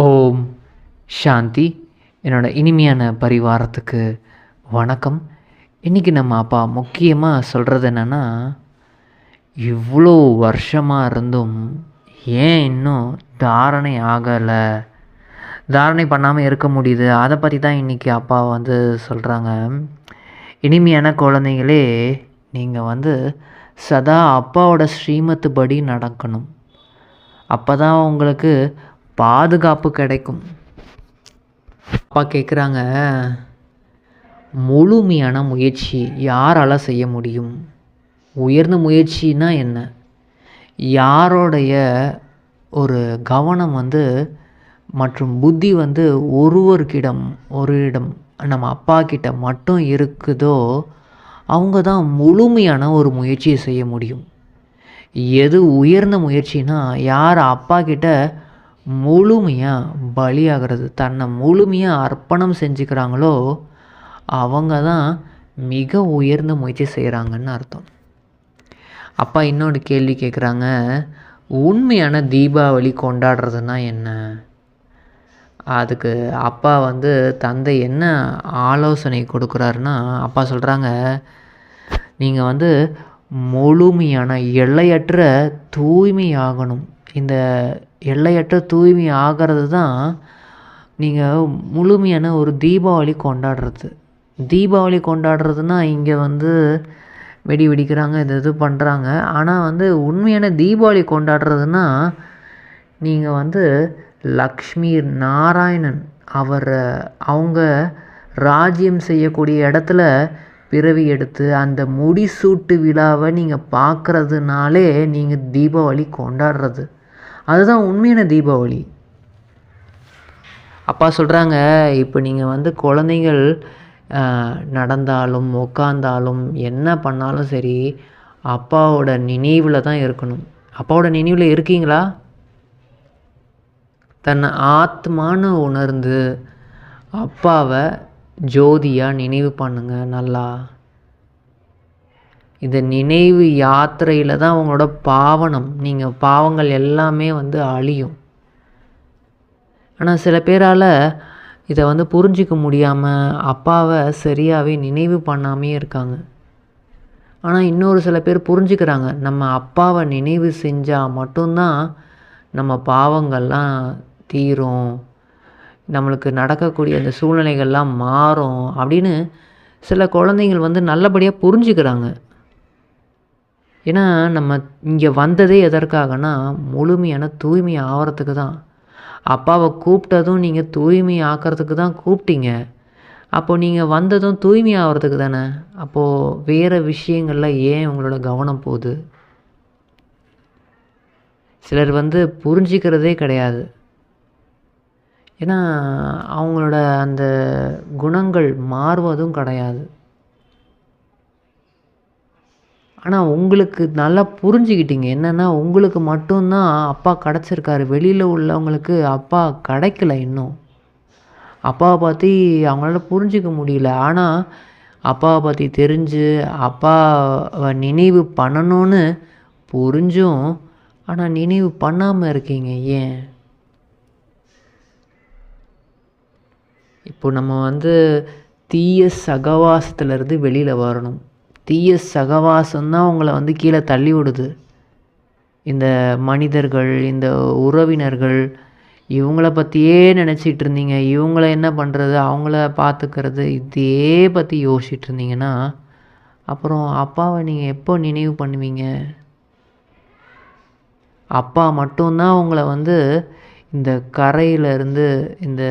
ஓம் சாந்தி. என்னோட இனிமையான பரிவாரத்துக்கு வணக்கம். இன்றைக்கி நம்ம அப்பா முக்கியமாக சொல்கிறது என்னென்னா இவ்வளோ வருஷமாக இருந்தும் ஏன் இன்னும் தாரணை ஆகலை? தாரணை பண்ணாமல் இருக்க முடியுது. அதை பற்றி தான் இன்றைக்கி அப்பா வந்து சொல்கிறாங்க இனிமையான குழந்தைங்களே நீங்கள் வந்து சதா அப்பாவோட ஸ்ரீமத்து படி நடக்கணும். அப்போ தான் உங்களுக்கு பாதுகாப்பு கிடைக்கும். அப்பா கேட்குறாங்க முழுமையான முயற்சி யாரால் செய்ய முடியும்? உயர்ந்த முயற்சினா என்ன? யாரோடைய ஒரு கவனம் வந்து மற்றும் புத்தி வந்து ஒருவருக்கிடம் ஒரு இடம் நம்ம அப்பா கிட்ட மட்டும் இருக்குதோ அவங்க தான் முழுமையான ஒரு முயற்சியை செய்ய முடியும். எது உயர்ந்த முயற்சினா யார் அப்பா கிட்ட முழுமையாக பலியாகிறது. தன்னை முழுமையாக அர்ப்பணம் செஞ்சுக்கிறாங்களோ அவங்க தான் மிக உயர்ந்த முயற்சி செய்கிறாங்கன்னு அர்த்தம். அப்பா இன்னொரு கேள்வி கேட்குறாங்க உண்மையான தீபாவளி கொண்டாடுறதுனா என்ன? அதுக்கு அப்பா வந்து தந்தை என்ன ஆலோசனை கொடுக்குறாருன்னா அப்பா சொல்கிறாங்க நீங்கள் வந்து முழுமையான எல்லையற்ற தூய்மையாகணும். இந்த எல்லையற்ற தூய்மை ஆகிறது தான் நீங்கள் முழுமையான ஒரு தீபாவளி கொண்டாடுறது. தீபாவளி கொண்டாடுறதுனா இங்கே வந்து வெடி வெடிக்கிறாங்க இது இது பண்ணுறாங்க ஆனால் வந்து உண்மையான தீபாவளி கொண்டாடுறதுனா நீங்கள் வந்து லக்ஷ்மி நாராயணன் அவர் அவங்க ராஜ்யம் செய்யக்கூடிய இடத்துல பிறவி எடுத்து அந்த முடிசூட்டு விழாவை நீங்கள் பார்க்குறதுனாலே நீங்கள் தீபாவளி கொண்டாடுறது. அதுதான் உண்மையான தீபாவளி. அப்பா சொல்கிறாங்க இப்போ நீங்கள் வந்து குழந்தைங்கள் நடந்தாலும் உட்காந்தாலும் என்ன பண்ணாலும் சரி அப்பாவோட நினைவில் தான் இருக்கணும். அப்பாவோட நினைவில் இருக்கீங்களா? தன்னை ஆத்மான்னு உணர்ந்து அப்பாவை ஜோதியாக நினைவு பண்ணுங்க நல்லா. இந்த நினைவு யாத்திரையில் தான் அவங்களோட பாவனம். நீங்கள் பாவங்கள் எல்லாமே வந்து அழியும். ஆனால் சில பேரால் இதை வந்து புரிஞ்சிக்க முடியாமல் அப்பாவை சரியாகவே நினைவு பண்ணாமே இருக்காங்க. ஆனால் இன்னொரு சில பேர் புரிஞ்சுக்கிறாங்க. நம்ம அப்பாவை நினைவு செஞ்சால் மட்டும்தான் நம்ம பாவங்கள்லாம் தீரும். நம்மளுக்கு நடக்கக்கூடிய அந்த சூழ்நிலைகள்லாம் மாறும் அப்படின்னு சில குழந்தைங்கள் வந்து நல்லபடியாக புரிஞ்சுக்கிறாங்க. ஏன்னா நம்ம இங்கே வந்ததே எதற்காகனா முழுமையான தூய்மை ஆகிறதுக்கு தான். அப்பாவை கூப்பிட்டதும் நீங்கள் தூய்மை ஆக்கிறதுக்கு தான் கூப்பிட்டீங்க அப்போது நீங்கள் வந்ததும் தூய்மை ஆகிறதுக்கு தானே? அப்போது வேறு விஷயங்களில் ஏன் உங்களோட கவனம் போகுது? சிலர் வந்து புரிஞ்சிக்கிறதே கிடையாது. ஏன்னா அவங்களோட அந்த குணங்கள் மாறுவதும் கிடையாது. ஆனால் உங்களுக்கு நல்லா புரிஞ்சுக்கிட்டீங்க. என்னென்னா உங்களுக்கு மட்டும்தான் அப்பா கிடச்சிருக்காரு. வெளியில் உள்ளவங்களுக்கு அப்பா கிடைக்கல இன்னும். அப்பாவை பற்றி அவங்களால புரிஞ்சிக்க முடியல. ஆனால் அப்பாவை பற்றி தெரிஞ்சு அப்பாவை நினைவு பண்ணணும்னு புரிஞ்சும். ஆனால் நினைவு பண்ணாமல் இருக்கீங்க ஏன்? இப்போ நம்ம வந்து தீய சகவாசத்துலேருந்து வெளியில் வரணும். தீய சகவாசம்தான் உங்களை வந்து கீழே தள்ளி விடுது. இந்த மனிதர்கள் இந்த உறவினர்கள் இவங்கள பற்றியே நினச்சிட்டு இருந்தீங்க. இவங்கள என்ன பண்ணுறது அவங்கள பார்த்துக்கிறது. இதே பற்றி யோசிச்சுட்டு இருந்தீங்கன்னா அப்புறம் அப்பாவை நீங்கள் எப்போ நினைவு பண்ணுவீங்க? அப்பா மட்டும்தான் உங்களை வந்து இந்த கரையிலேருந்து இந்த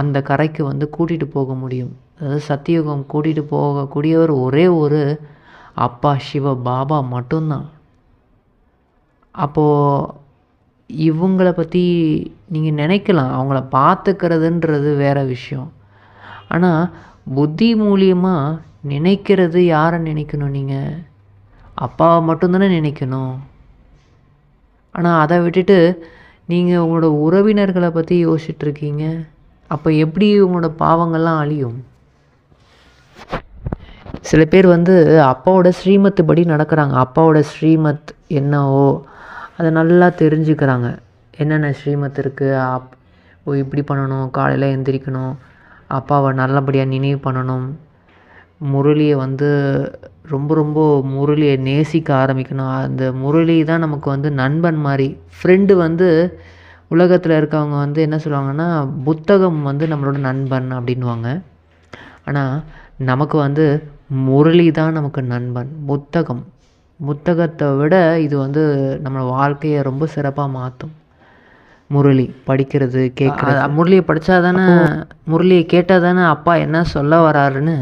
அந்த கரைக்கு வந்து கூட்டிகிட்டு போக முடியும். அதாவது சத்தியுகம் கூட்டிகிட்டு போகக்கூடியவர் ஒரே ஒரு அப்பா சிவ பாபா மட்டும்தான். அப்போது இவங்கள பற்றி நீங்கள் நினைக்கலாம். அவங்கள பார்த்துக்கிறதுன்றது வேறு விஷயம். ஆனால் புத்தி மூலியமாக நினைக்கிறது யாரை நினைக்கணும் நீங்கள் அப்பாவை மட்டும்தானே நினைக்கணும். ஆனால் அதை விட்டுட்டு நீங்கள் உங்களோட உறவினர்களை பற்றி யோசிச்சுட்ருக்கீங்க அப்போ எப்படி உங்களோட பாவங்கள்லாம் அழியும்? சில பேர் வந்து அப்பாவோட ஸ்ரீமத்து படி நடக்கிறாங்க. அப்பாவோட ஸ்ரீமத் என்னவோ அதை நல்லா தெரிஞ்சுக்கிறாங்க. என்னென்ன ஸ்ரீமத் இருக்குது அப் ஓ இப்படி பண்ணணும். காலையில் எந்திரிக்கணும். அப்பாவை நல்லபடியாக நினைவு பண்ணணும். முரளியை வந்து ரொம்ப ரொம்ப முரளியை நேசிக்க ஆரம்பிக்கணும். அந்த முரளி தான் நமக்கு வந்து நண்பன் மாதிரி ஃப்ரெண்டு வந்து உலகத்தில் இருக்கவங்க வந்து என்ன சொல்லுவாங்கன்னா புத்தகம் வந்து நம்மளோட நண்பன் அப்படின்வாங்க ஆனால் நமக்கு வந்து முரளி தான் நமக்கு நண்பன் புத்தகம் புத்தகத்தை விட இது வந்து நம்ம வாழ்க்கையை ரொம்ப சிறப்பாக மாற்றும் முரளி படிக்கிறது கேட்குறது. முரளியை படித்தா தானே முரளியை கேட்டால் தானே அப்பா என்ன சொல்ல வராருன்னு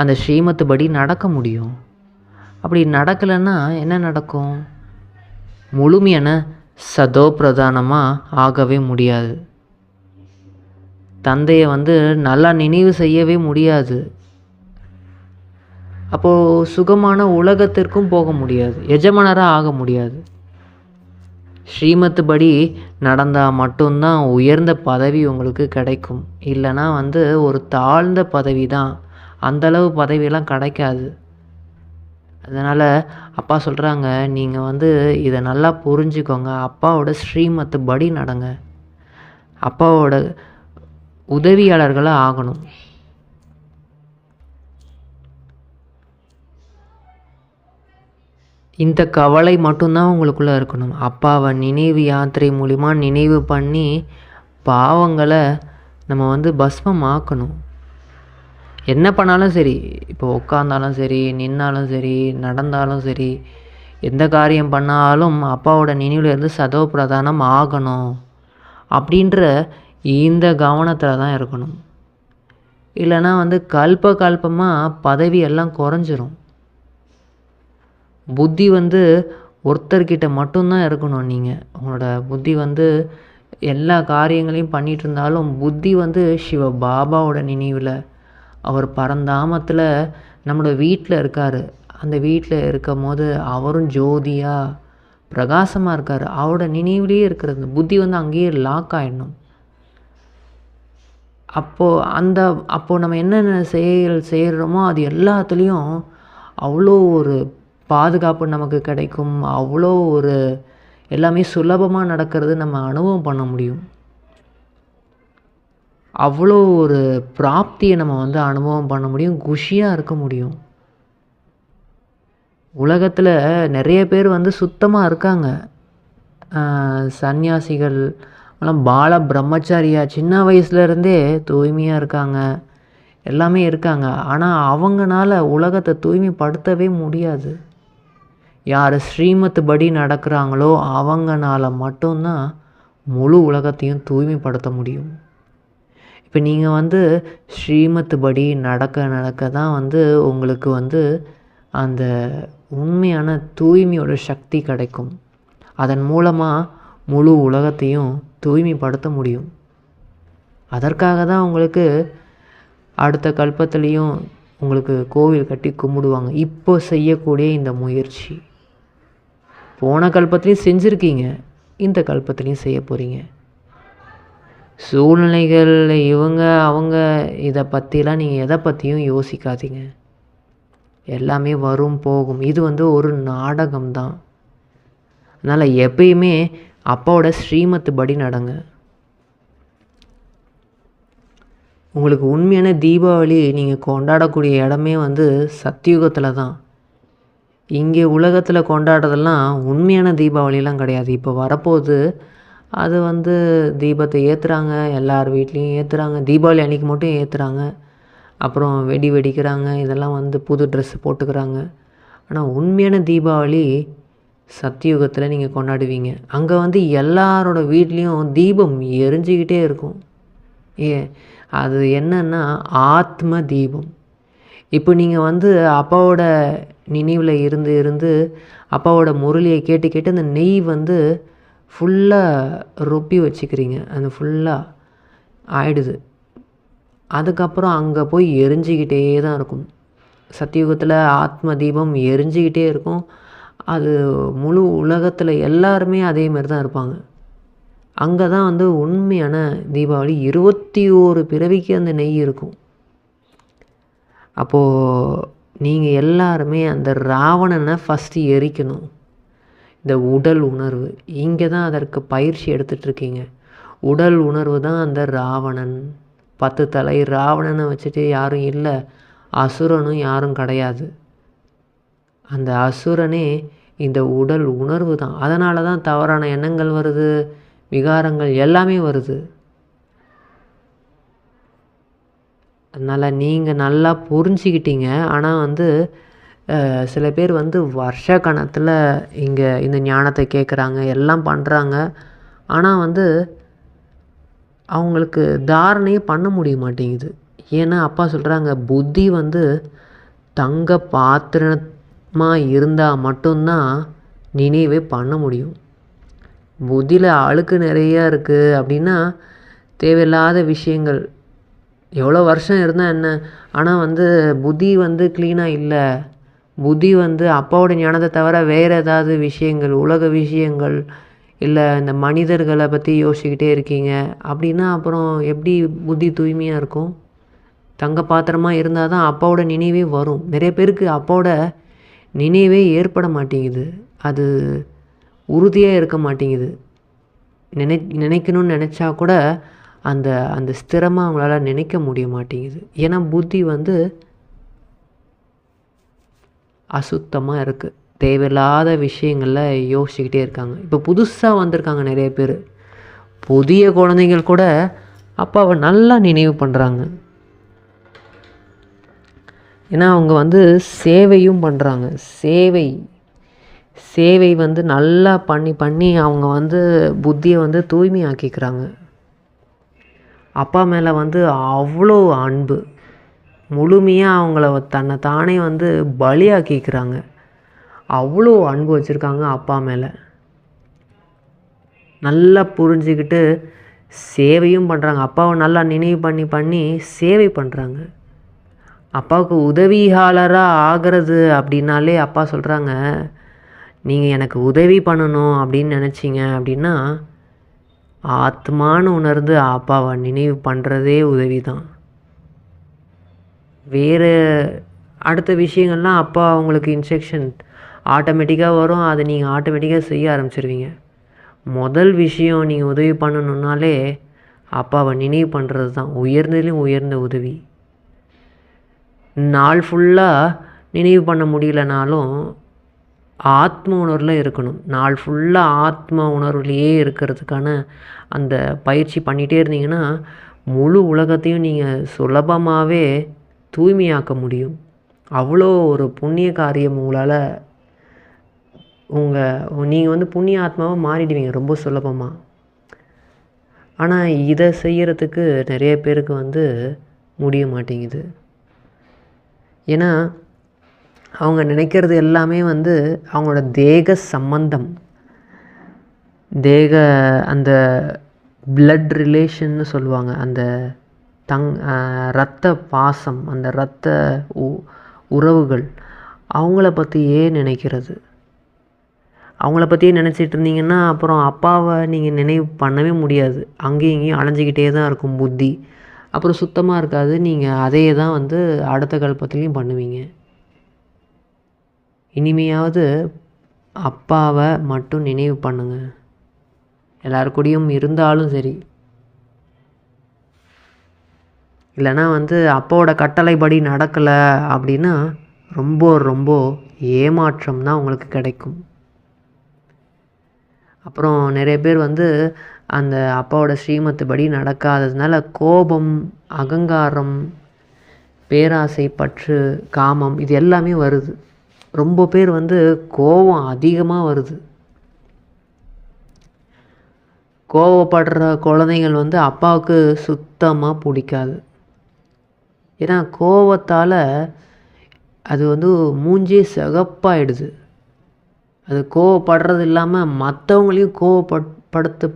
அந்த ஸ்ரீமத்து படி நடக்க முடியும். அப்படி நடக்கலைன்னா என்ன நடக்கும்? முழுமையான சதோ பிரதானமாக ஆகவே முடியாது. தந்தையை வந்து நல்லா நினைவு செய்யவே முடியாது. அப்போது சுகமான உலகத்திற்கும் போக முடியாது. எஜமானராக ஆக முடியாது. ஸ்ரீமத்து படி நடந்தால் மட்டும்தான் உயர்ந்த பதவி உங்களுக்கு கிடைக்கும். இல்லைன்னா வந்து ஒரு தாழ்ந்த பதவி தான் அந்தளவு பதவியெல்லாம் கிடைக்காது. அதனால் அப்பா சொல்கிறாங்க நீங்கள் வந்து இதை நல்லா புரிஞ்சுக்கோங்க. அப்பாவோட ஸ்ரீமத்து படி நடங்க. அப்பாவோட உதவியாளர்களாக ஆகணும். இந்த கவலை மட்டும்தான் உங்களுக்குள்ளே இருக்கணும். அப்பாவை நினைவு யாத்திரை மூலிமா நினைவு பண்ணி பாவங்களை நம்ம வந்து பஸ்மமாக்கணும். என்ன பண்ணாலும் சரி இப்போ உட்காந்தாலும் சரி நின்னாலும் சரி நடந்தாலும் சரி எந்த காரியம் பண்ணாலும் அப்பாவோட நினைவில் இருந்து சதோ பிரதானம் ஆகணும் அப்படின்ற இந்த கவனத்தில் தான் இருக்கணும். இல்லைன்னா வந்து கல்ப கல்பமாக பதவி எல்லாம் குறைஞ்சிரும். புத்தி வந்து ஒருத்தர்கிட்ட மட்டும்தான் இருக்கணும் நீங்கள் உங்களோட புத்தி வந்து எல்லா காரியங்களையும் பண்ணிகிட்டு இருந்தாலும் புத்தி வந்து சிவ பாபாவோட நினைவில் அவர் பரந்தாமத்தில் நம்மளோட வீட்டில் இருக்கார். அந்த வீட்டில் இருக்கும் போது அவரும் ஜோதியாக பிரகாசமாக இருக்கார். அவரோட நினைவுலேயே இருக்கிறது புத்தி வந்து அங்கேயே லாக் ஆகிடணும் அப்போது அந்த அப்போது நம்ம என்னென்ன செயல் செய்கிறோமோ அது எல்லாத்துலேயும் அவ்வளோ ஒரு பாதுகாப்பு நமக்கு கிடைக்கும். அவ்வளோ ஒரு எல்லாமே சுலபமாக நடக்கிறது நம்ம அனுபவம் பண்ண முடியும். அவ்வளோ ஒரு பிராப்தியை நம்ம வந்து அனுபவம் பண்ண முடியும். குஷியாக இருக்க முடியும். உலகத்தில் நிறைய பேர் வந்து சுத்தமாக இருக்காங்க. சன்னியாசிகள் பால பிரம்மச்சாரியா சின்ன வயசுலேருந்தே தூய்மையாக இருக்காங்க. எல்லாமே இருக்காங்க. ஆனால் அவங்கனால உலகத்தை தூய்மைப்படுத்தவே முடியாது. யார் ஸ்ரீமத்து படி நடக்கிறாங்களோ அவங்கனால மட்டும்தான் முழு உலகத்தையும் தூய்மைப்படுத்த முடியும். இப்போ நீங்கள் வந்து ஸ்ரீமத்து படி நடக்க நடக்க தான் வந்து உங்களுக்கு வந்து அந்த உண்மையான தூய்மையோட சக்தி கிடைக்கும். அதன் மூலமாக முழு உலகத்தையும் தூய்மைப்படுத்த முடியும். அதற்காக தான் உங்களுக்கு அடுத்த கல்பத்துலேயும் உங்களுக்கு கோவில் கட்டி கும்பிடுவாங்க. இப்போ செய்யக்கூடிய இந்த முயற்சி. போன கல்பத்துலேயும் செஞ்சுருக்கீங்க. இந்த கல்பத்துலேயும் செய்ய போகிறீங்க சூழ்நிலைகள் இவங்க அவங்க இதை பற்றிலாம் நீங்கள் எதை பற்றியும் யோசிக்காதீங்க. எல்லாமே வரும் போகும். இது வந்து ஒரு நாடகம் தான் அதனால் எப்பயுமே அப்பாவோட ஸ்ரீமத்து படி நடங்க. உங்களுக்கு உண்மையான தீபாவளி நீங்கள் கொண்டாடக்கூடிய இடமே வந்து சத்தியுகத்தில் தான் இங்கே உலகத்தில் கொண்டாடுறதெல்லாம் உண்மையான தீபாவளிலாம் கிடையாது. இப்போ வரப்போகுது அது வந்து தீபத்தை ஏற்றுறாங்க எல்லார் வீட்லேயும் ஏற்றுறாங்க தீபாவளி அன்றைக்கி மட்டும் ஏற்றுறாங்க அப்புறம் வெடி வெடிக்கிறாங்க இதெல்லாம் வந்து புது ட்ரெஸ் போட்டுக்கிறாங்க. ஆனால் உண்மையான தீபாவளி சத்தியுகத்தில் நீங்கள் கொண்டாடுவீங்க. அங்கே வந்து எல்லாரோட வீட்லேயும் தீபம் எரிஞ்சிக்கிட்டே இருக்கும். ஏ அது என்னன்னா ஆத்ம தீபம். இப்போ நீங்கள் வந்து அப்பாவோட நினைவில் இருந்து இருந்து அப்பாவோட முரளியை கேட்டு கேட்டு அந்த நெய் வந்து ஃபுல்லாக ரொப்பி வச்சுக்கிறீங்க. அந்த ஃபுல்லாக ஆயிடுது. அதுக்கப்புறம் அங்கே போய் எரிஞ்சிக்கிட்டே தான் இருக்கும். சத்தியுகத்தில் ஆத்ம தீபம் எரிஞ்சிக்கிட்டே இருக்கும். அது முழு உலகத்தில் எல்லாருமே அதே மாதிரி தான் இருப்பாங்க. அங்கே தான் வந்து உண்மையான தீபாவளி. இருபத்தி ஓரு பிறவிக்கு அந்த நெய் இருக்கும். அப்போது நீங்கள் எல்லாருமே அந்த ராவணனை ஃபஸ்ட்டு எரிக்கணும். இந்த உடல் உணர்வு. இங்கே தான் அதற்கு பயிற்சி எடுத்துட்ருக்கீங்க உடல் உணர்வு தான் அந்த ராவணன். பத்து தலை ராவணனை வச்சுட்டு யாரும் இல்லை. அசுரனும் யாரும் கிடையாது. அந்த அசுரனே இந்த உடல் உணர்வு தான். அதனால தான் தவறான எண்ணங்கள் வருது விகாரங்கள் எல்லாமே வருது. அதனால் நீங்கள் நல்லா புரிஞ்சுக்கிட்டீங்க. ஆனால் வந்து சில பேர் வந்து வருஷ கணத்தில் இங்கே இந்த ஞானத்தை கேட்குறாங்க எல்லாம் பண்ணுறாங்க ஆனால் வந்து அவங்களுக்கு தாரணையே பண்ண முடிய மாட்டேங்குது. ஏன்னா அப்பா சொல்கிறாங்க புத்தி வந்து தங்க பாத்திரமாக இருந்தால் மட்டும்தான் நினைவே பண்ண முடியும். புத்தியில் அழுக்கு நிறையா இருக்குது அப்படின்னா தேவையில்லாத விஷயங்கள் எவ்வளோ வருஷம் இருந்தால் என்ன? ஆனால் வந்து புத்தி வந்து க்ளீனாக இல்லை. புத்தி வந்து அப்பாவோட ஞானத்தை தவிர வேறு ஏதாவது விஷயங்கள் உலக விஷயங்கள் இல்லை இந்த மனிதர்களை பற்றி யோசிச்சுக்கிட்டே இருக்கீங்க. அப்படின்னா அப்புறம் எப்படி புத்தி தூய்மையாக இருக்கும்? தங்க பாத்திரமாக இருந்தால் தான் அப்பாவோட நினைவே வரும். நிறைய பேருக்கு அப்பாவோட நினைவே ஏற்பட மாட்டேங்குது. அது உறுதியாக இருக்க மாட்டேங்குது. நினை நினைக்கணும்னு நினச்சா கூட அந்த அந்த ஸ்திரமாக அவங்களால நினைக்க முடிய மாட்டேங்குது ஏன்னா புத்தி வந்து அசுத்தமாக இருக்குது தேவையில்லாத விஷயங்களில் யோசிச்சுக்கிட்டே இருக்காங்க. இப்போ புதுசாக வந்திருக்காங்க நிறைய பேர். புதிய குழந்தைகள் கூட அப்பாவை நல்லா நினைவு பண்ணுறாங்க ஏன்னா அவங்க வந்து சேவையும் பண்ணுறாங்க சேவை சேவை வந்து நல்லா பண்ணி பண்ணி அவங்க வந்து புத்தியை வந்து தூய்மையாக்கிக்கிறாங்க. அப்பா மேலே வந்து அவ்வளோ அன்பு. முழுமையாக அவங்கள தன்னை தானே வந்து பலியாக்கிக்கிறாங்க. அவ்வளோ அன்பு வச்சுருக்காங்க அப்பா மேலே. நல்லா புரிஞ்சுக்கிட்டு சேவையும் பண்ணுறாங்க அப்பாவை நல்லா நினைவு பண்ணி பண்ணி சேவை பண்ணுறாங்க அப்பாவுக்கு உதவியாளராக ஆகிறது அப்படின்னாலே அப்பா சொல்கிறாங்க நீங்கள் எனக்கு உதவி பண்ணணும் அப்படின்னு நினச்சிங்க அப்படின்னா ஆத்மான்னு உணர்ந்து அப்பாவை நினைவு பண்ணுறதே உதவி தான் வேறு அடுத்த விஷயங்கள்லாம் அப்பா உங்களுக்கு இன்ஸ்ட்ரக்ஷன் ஆட்டோமேட்டிக்காக வரும். அதை நீங்கள் ஆட்டோமேட்டிக்காக செய்ய ஆரம்பிச்சிருவீங்க. முதல் விஷயம் நீங்கள் உதவி பண்ணணுன்னாலே அப்பாவை நினைவு பண்ணுறது தான் உயர்ந்ததுலேயும் உயர்ந்த உதவி. நாள் ஃபுல்லாக நினைவு பண்ண முடியலனாலும் ஆத்ம உணர்வில் இருக்கணும். நாள் ஃபுல்லாக ஆத்ம உணர்வுலேயே இருக்கிறதுக்கான அந்த பயிற்சி பண்ணிகிட்டே இருந்தீங்கன்னா முழு உலகத்தையும் நீங்கள் சுலபமாகவே தூய்மையாக்க முடியும். அவ்வளோ ஒரு புண்ணிய காரியம் உங்களால் உங்கள் நீங்கள் வந்து புண்ணிய ஆத்மாவாக மாறிடுவீங்க ரொம்ப சுலபமாக ஆனால் இதை செய்கிறதுக்கு நிறைய பேருக்கு வந்து முடிய மாட்டேங்குது. ஏன்னா அவங்க நினைக்கிறது எல்லாமே வந்து அவங்களோட தேக சம்பந்தம். தேக அந்த பிளட் ரிலேஷன்னு சொல்லுவாங்க. அந்த தங் இரத்த பாசம் அந்த இரத்த உ உறவுகள் அவங்கள பற்றியே நினைக்கிறது. அவங்கள பற்றியே நினச்சிட்டு இருந்தீங்கன்னா அப்புறம் அப்பாவை நீங்கள் நினைவு பண்ணவே முடியாது. அங்கேயும் இங்கேயும் அலைஞ்சிக்கிட்டே தான் இருக்கும் புத்தி. அப்புறம் சுத்தமாக இருக்காது. நீங்கள் அதையே தான் வந்து அடுத்த கல்பத்துலேயும் பண்ணுவீங்க. இனிமையாவது அப்பாவை மட்டும் நினைவு பண்ணுங்க. எல்லார் கூடயும் இருந்தாலும் சரி. இல்லைன்னா வந்து அப்பாவோட கட்டளைப்படி நடக்கலை அப்படின்னா ரொம்ப ரொம்ப ஏமாற்றம் தான் உங்களுக்கு கிடைக்கும். அப்புறம் நிறைய பேர் வந்து அந்த அப்பாவோட ஸ்ரீமத்து படி நடக்காததுனால கோபம் அகங்காரம் பேராசை பற்று காமம் இது எல்லாமே வருது. ரொம்ப பேர் வந்து கோபம் அதிகமாக வருது. கோவப்படுற குழந்தைகள் வந்து அப்பாவுக்கு சுத்தமாக பிடிக்காது. ஏன்னா கோவத்தால் அது வந்து மூஞ்சே சிகப்பாயிடுது. அது கோவப்படுறது இல்லாமல் மற்றவங்களையும் கோவப்பட்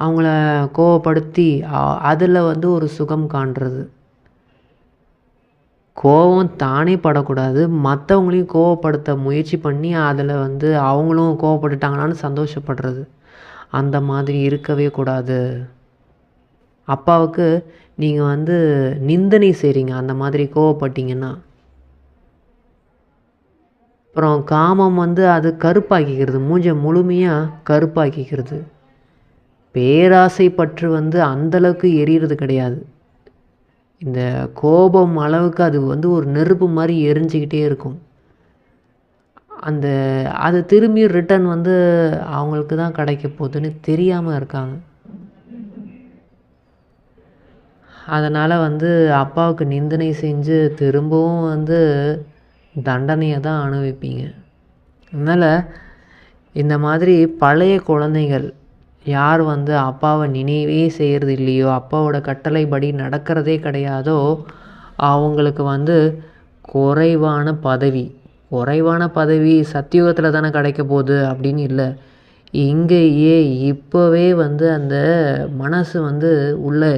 அவங்கள கோவப்படுத்தி அதில் வந்து ஒரு சுகம் காண்றது. கோபம் தானே படக்கூடாது. மற்றவங்களையும் கோவப்படுத்த முயற்சி பண்ணி அதில் வந்து அவங்களும் கோவப்பட்டுட்டாங்களான்னு சந்தோஷப்படுறது. அந்த மாதிரி இருக்கவே கூடாது. அப்பாவுக்கு நீங்கள் வந்து நிந்தனை செய்கிறீங்க அந்த மாதிரி கோவப்பட்டீங்கன்னா. அப்புறம் காமம் வந்து அது கருப்பாக்கிக்கிறது. மூஞ்சை முழுமையாக கருப்பாக்கிக்கிறது. பேராசை பற்று வந்து அந்தளவுக்கு எரியறது கிடையாது. இந்த கோபம் அளவுக்கு அது வந்து ஒரு நெருப்பு மாதிரி எரிஞ்சிக்கிட்டே இருக்கும். அந்த அது திரும்பி ரிட்டர்ன் வந்து அவங்களுக்கு தான் கிடைக்க போகுதுன்னு தெரியாமல் இருக்காங்க. அதனால் வந்து அப்பாவுக்கு நிந்தனை செஞ்சு திரும்பவும் வந்து தண்டனையை தான் அனுபவிப்பீங்க. அதனால் இந்த மாதிரி பழைய குழந்தைகள் யார் வந்து அப்பாவை நினைவே செய்கிறது இல்லையோ அப்பாவோட கட்டளைப்படி நடக்கிறதே கிடையாதோ அவங்களுக்கு வந்து குறைவான பதவி. குறைவான பதவி சத்தியுகத்தில் தானே கிடைக்க போகுது அப்படின்னு இல்லை. இங்கேயே இப்போவே வந்து அந்த மனசு வந்து உள்ளே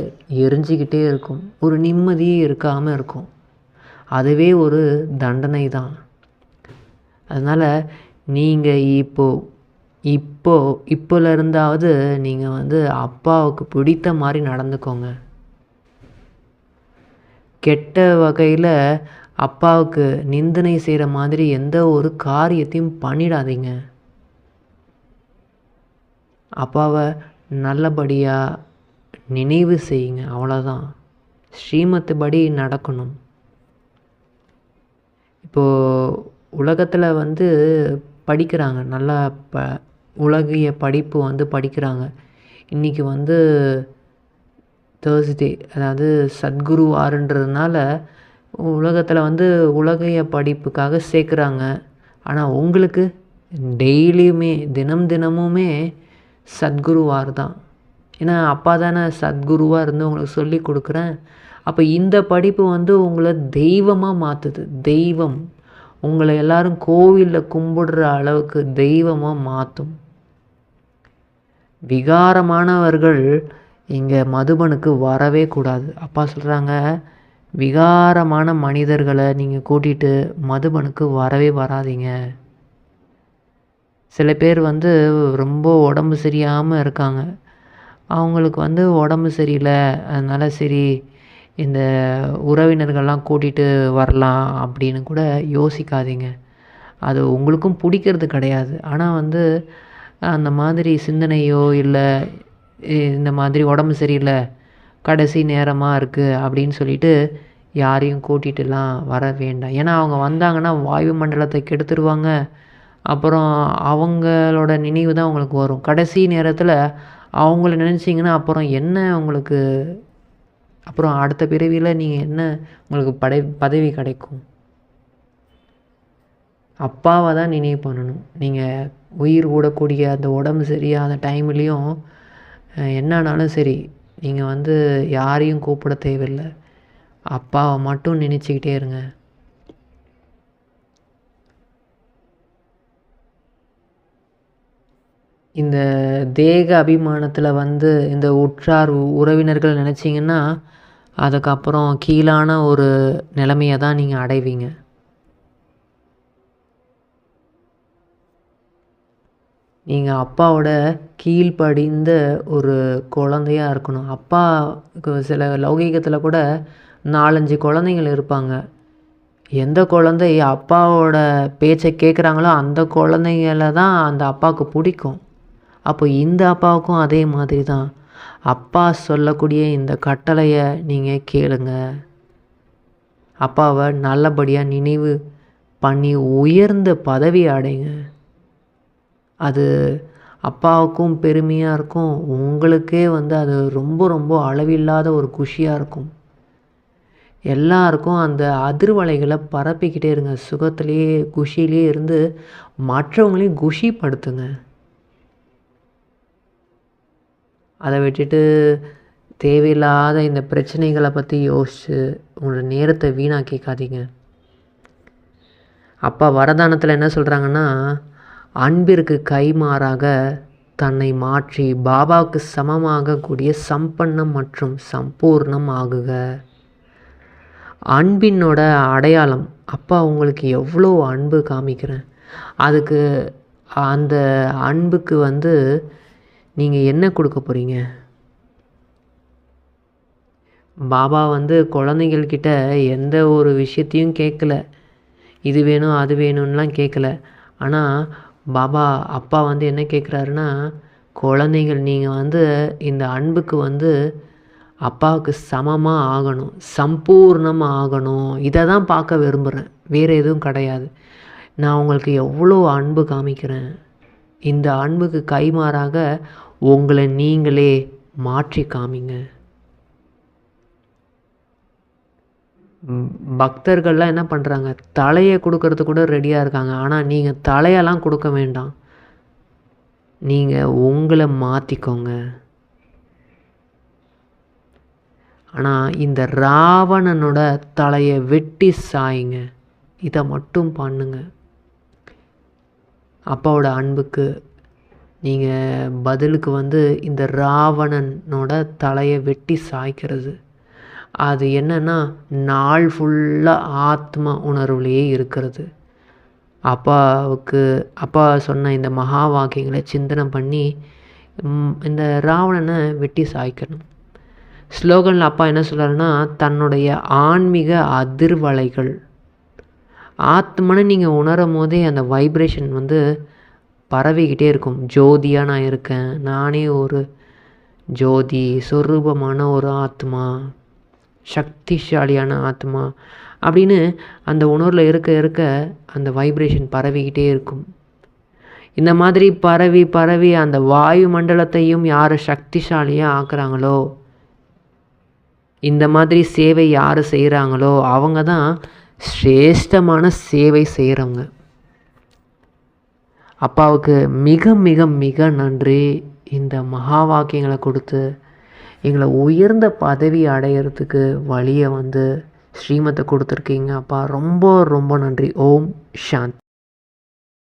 எரிஞ்சிக்கிட்டே இருக்கும். ஒரு நிம்மதியே இருக்காமல் இருக்கும். அதுவே ஒரு தண்டனை தான் அதனால் நீங்கள் இப்போது இப்போ இப்போலேருந்தாவது நீங்கள் வந்து அப்பாவுக்கு பிடித்த மாதிரி நடந்துக்கோங்க. கெட்ட வகையில் அப்பாவுக்கு நிந்தனை செய்கிற மாதிரி எந்த ஒரு காரியத்தையும் பண்ணிடாதீங்க. அப்பாவை நல்லபடியாக நினைவு செய்யுங்க அவ்வளோதான் ஸ்ரீமத்துபடி நடக்கணும். இப்போது உலகத்தில் வந்து படிக்கிறாங்க நல்லா ப உலகிய படிப்பு வந்து படிக்கிறாங்க. இன்றைக்கி வந்து தேர்ஸ்டே அதாவது சத்குரு ஆறுன்றதுனால உலகத்தில் வந்து உலகிய படிப்புக்காக சேர்க்குறாங்க. ஆனால் உங்களுக்கு டெய்லியுமே தினம் தினமுமே சத்குருவார் தான் ஏன்னா அப்பா தானே சத்குருவாக இருந்து உங்களுக்கு சொல்லி கொடுக்குறேன். அப்போ இந்த படிப்பு வந்து உங்களை தெய்வமாக மாற்றுது தெய்வம். உங்களை எல்லாரும் கோவிலில் கும்பிடுற அளவுக்கு தெய்வமாக மாற்றும் விகாரமானவர்கள் இங்கே மதுபனுக்கு வரவே கூடாது. அப்பா சொல்கிறாங்க விகாரமான மனிதர்களை நீங்கள் கூட்டிகிட்டு மதுபனுக்கு வரவே வராதீங்க. சில பேர் வந்து ரொம்ப உடம்பு சரியாமல் இருக்காங்க. அவங்களுக்கு வந்து உடம்பு சரியில்லை அதனால் சரி இந்த உறவினர்கள்லாம் கூட்டிகிட்டு வரலாம் அப்படின்னு கூட யோசிக்காதீங்க. அது உங்களுக்கும் பிடிக்கிறது கிடையாது. ஆனால் வந்து அந்த மாதிரி சிந்தனையோ இல்லை இந்த மாதிரி உடம்பு சரியில்லை கடைசி நேரமாக இருக்குது அப்படின்னு சொல்லிட்டு யாரையும் கூட்டிகிட்டுலாம் வர வேண்டாம். ஏன்னா அவங்க வந்தாங்கன்னா வாயு மண்டலத்தை கெடுத்துருவாங்க. அப்புறம் அவங்களோட நினைவு தான் உங்களுக்கு வரும். கடைசி நேரத்தில் அவங்கள நினச்சிங்கன்னா அப்புறம் என்ன உங்களுக்கு அப்புறம் அடுத்த பிறவியில் நீங்கள் என்ன உங்களுக்கு படை பதவி கிடைக்கும்? அப்பாவை தான் நினைவு பண்ணணும். நீங்கள் உயிர் ஓடக்கூடிய அந்த உடம்பு சரியாத டைம்லேயும் என்னானாலும் சரி நீங்கள் வந்து யாரையும் கூப்பிட தேவையில்லை. அப்பாவை மட்டும் நினச்சிக்கிட்டே இருங்க. இந்த தேக அபிமானத்தில் வந்து இந்த உற்றார் உறவினர்கள் நினச்சிங்கன்னா அதுக்கப்புறம் கீழான ஒரு நிலைமையை தான் நீங்கள் அடைவீங்க. நீங்கள் அப்பாவோட கீழ்ப்படிந்த ஒரு குழந்தையாக இருக்கணும். அப்பாவுக்கு சில லௌகீகத்தில் கூட நாலஞ்சு குழந்தைங்கள் இருப்பாங்க. எந்த குழந்தை அப்பாவோட பேச்சை கேட்குறாங்களோ அந்த குழந்தைங்கள தான் அந்த அப்பாவுக்கு பிடிக்கும். அப்போ இந்த அப்பாவுக்கும் அதே மாதிரி தான் அப்பா சொல்லக்கூடிய இந்த கட்டளையை நீங்கள் கேளுங்க. அப்பாவை நல்லபடியாக நினைவு பண்ணி உயர்ந்த பதவி அடைங்க. அது அப்பாவுக்கும் பெருமையாக இருக்கும். உங்களுக்கே வந்து அது ரொம்ப ரொம்ப அளவில்லாத ஒரு குஷியாக இருக்கும். எல்லாருக்கும் அந்த அதிர்வலைகளை பரப்பிக்கிட்டே இருங்க. சுகத்திலேயே குஷியிலே இருந்து மற்றவங்களையும் குஷிப்படுத்துங்க. அதை விட்டுட்டு தேவையில்லாத இந்த பிரச்சனைகளை பற்றி யோசித்து உங்களோட நேரத்தை வீணாக்கிக்காதீங்க. அப்பா வரதானத்தில் என்ன சொல்கிறாங்கன்னா அன்பிற்கு கைமாறாக தன்னை மாற்றி பாபாவுக்கு சமமாக கூடிய சம்பன்னம் மற்றும் சம்பூர்ணம் ஆகுக. அன்பினோட அடையாளம் அப்பா உங்களுக்கு எவ்வளோ அன்பு காமிக்கிறேன். அதுக்கு அந்த அன்புக்கு வந்து நீங்கள் என்ன கொடுக்க போகிறீங்க பாபா வந்து குழந்தைங்கள்கிட்ட எந்த ஒரு விஷயத்தையும் கேட்கல. இது வேணும் அது வேணும்லாம் கேட்கல. ஆனால் பாபா அப்பா வந்து என்ன கேட்குறாருன்னா குழந்தைகள் நீங்கள் வந்து இந்த அன்புக்கு வந்து அப்பாவுக்கு சமமாக ஆகணும் சம்பூர்ணமாக ஆகணும். இதை தான் பார்க்க விரும்புகிறேன் வேறு எதுவும் கிடையாது. நான் உங்களுக்கு எவ்வளோ அன்பு காமிக்கிறேன். இந்த அன்புக்கு கைமாறாக உங்களை நீங்களே மாற்றி காமிங்க. பக்தர்கள்லாம் என்ன பண்ணுறாங்க தலையை கொடுக்கறது கூட ரெடியாக இருக்காங்க. ஆனால் நீங்கள் தலையெல்லாம் கொடுக்க வேண்டாம். நீங்கள் உங்களை மாற்றிக்கோங்க ஆனால் இந்த ராவணனோட தலையை வெட்டி சாயுங்க. இதை மட்டும் பண்ணுங்க. அப்பாவோட அன்புக்கு நீங்கள் பதிலுக்கு வந்து இந்த ராவணனோட தலையை வெட்டி சாய்க்கிறது. அது என்னன்னா நாள் ஃபுல்லாக ஆத்ம உணர்வுலேயே இருக்கிறது. அப்பாவுக்கு அப்பா சொன்ன இந்த மகா வாக்கியங்களை சிந்தனை பண்ணி இந்த ராவணனை வெட்டி சாய்க்கணும். ஸ்லோகனில் அப்பா என்ன சொல்கிறாருன்னா தன்னுடைய ஆன்மீக அதிர்வலைகள். ஆத்மனை நீங்கள் உணரும் போதே அந்த வைப்ரேஷன் வந்து பரவிக்கிட்டே இருக்கும். ஜோதியாக நான் இருக்கேன் நானே ஒரு ஜோதி சொரூபமான ஒரு ஆத்மா. சக்திசாலியான ஆத்மா அப்படின்னு அந்த உணர்வில் இருக்க இருக்க அந்த வைப்ரேஷன் பரவிக்கிட்டே இருக்கும். இந்த மாதிரி பரவி பரவி அந்த வாயு மண்டலத்தையும் யார் சக்திசாலியாக ஆக்குறாங்களோ இந்த மாதிரி சேவை யார் செய்கிறாங்களோ அவங்க தான் சிரேஷ்டமான சேவை செய்கிறவங்க அப்பாவுக்கு மிக மிக மிக நன்றி. இந்த மகா வாக்கியங்களை கொடுத்து எங்களை உயர்ந்த பதவி அடையிறதுக்கு வழியை வந்து ஸ்ரீமத்தை கொடுத்துருக்கீங்க அப்பா. ரொம்ப ரொம்ப நன்றி. ஓம் சாந்த்.